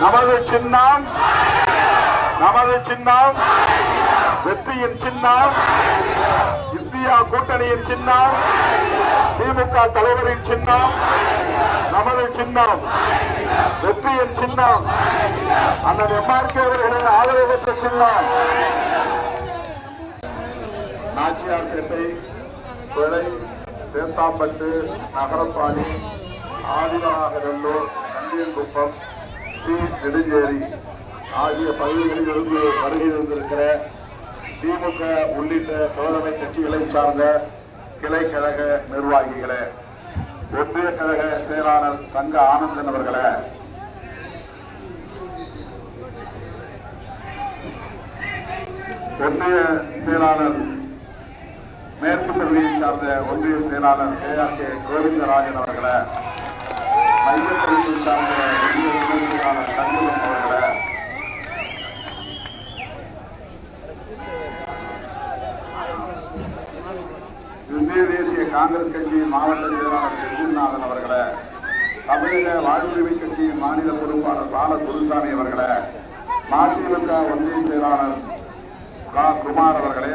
நமது சின்னம் நமது சின்னம் வெற்றியின் சின்னம் இந்தியா கூட்டணியின் சின்னம் திமுக தலைவரின் சின்னம் நமது சின்னம் வெற்றியின் சின்னம். அண்ணன் எம்ஆர்கே அவர்களின் ஆதரவு பெற்ற சின்னம். நாச்சியார்பேட்டை கொலை தேத்தாம்பட்டு நகரப்பாடி ஆதிநாகநல்லூர் நந்தியங்குப்பம் டி. நெடுஞ்சேரி ஆகிய பகுதிகளிலிருந்து வருகை வந்திருக்கிற திமுக உள்ளிட்ட தோழமை கட்சிகளை சார்ந்த கிளை கழக நிர்வாகிகளே ஒன்றிய கழக செயலாளர் தங்க ஆனந்தன் அவர்களே. ஒன்றிய செயலாளர் மேற்கு பகுதியை சார்ந்த ஒன்றிய செயலாளர் கே ஆர் கே கோவிந்தராஜன் அவர்களை. மைய பகுதியை சார்ந்த ஒன்றிய துணை செயலாளர் தங்குலம் அவர்களே இந்திய தேசிய காங்கிரஸ் கட்சியின் மாவட்ட செயலாளர் செந்தில்நாதன் அவர்களை தமிழக வாழ்வுரிமை கட்சியின் மாநில பொறுப்பாளர் பால குருசாமி அவர்களை மதிமுக ஒன்றிய செயலாளர் கா. குமார் அவர்களே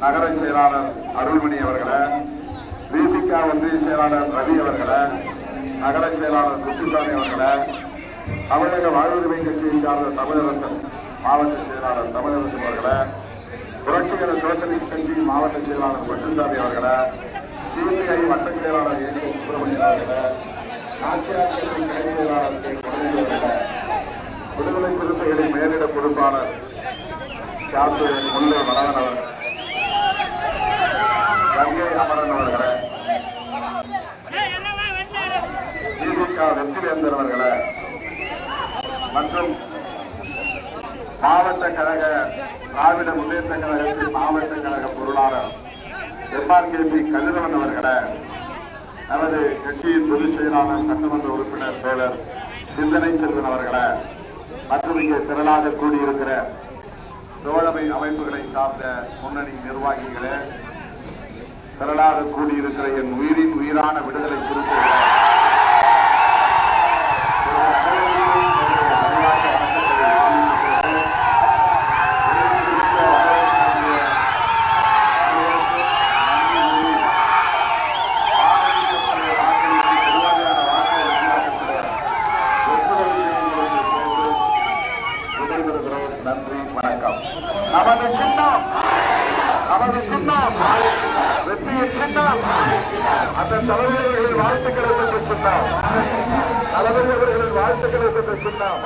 நகர செயலாளர் அருள்மணி அவர்களை தீபிக ஒன்றிய செயலாளர் ரவி அவர்களை நகர செயலாளர் குப்புசாமி அவர்களை தமிழக வாழ்வுரிமை கட்சியை சார்ந்த தமிழரசன் மாவட்ட செயலாளர் தமிழரசன் அவர்களை புரட்சிகர சோசலிஸ்ட் கட்சி மாவட்ட செயலாளர் பட்டுசாமி அவர்களை சிபிஐ வட்ட செயலாளர் ஏ கே சுப்பிரமணியன் அவர்களே நாச்சியார் கிளை செயலாளர் கே குழந்தை விடுதலை சிறுத்தைகளின் மேலிட பொறுப்பாளர் சாத்து முல்லை வளவன் அவர்கள் கங்கை அமரன் அவர்களை. திமுக வெற்றிவேந்தர் அவர்களை. மற்றும் மாவட்ட கழக திராவிட முன்னேற்ற கழகத்தின் மாவட்ட கழக பொருளாளர் எம்ஆர்கேபி கதிரவன் அவர்களை நமது கட்சியின் பொதுச் செயலாளர் சட்டமன்ற உறுப்பினர் தோழர் சிந்தனை செல்வன் அவர்களை மற்றும் இங்கே திரளாக கூடியிருக்கிற தோழமை அமைப்புகளை சார்ந்த முன்னணி நிர்வாகிகளே திரளாக கூடியிருக்கிற என் உயிரின் உயிரான விடுதலை வணக்கம். நமது சின்னம் நமது சின்னம் வெற்றியின் சின்னம். அந்த தலைவர்களின் வாழ்த்துக்களை பெற்று சின்னம். தலைவர்களின் வாழ்த்துக்களை பெற்று சின்னம்.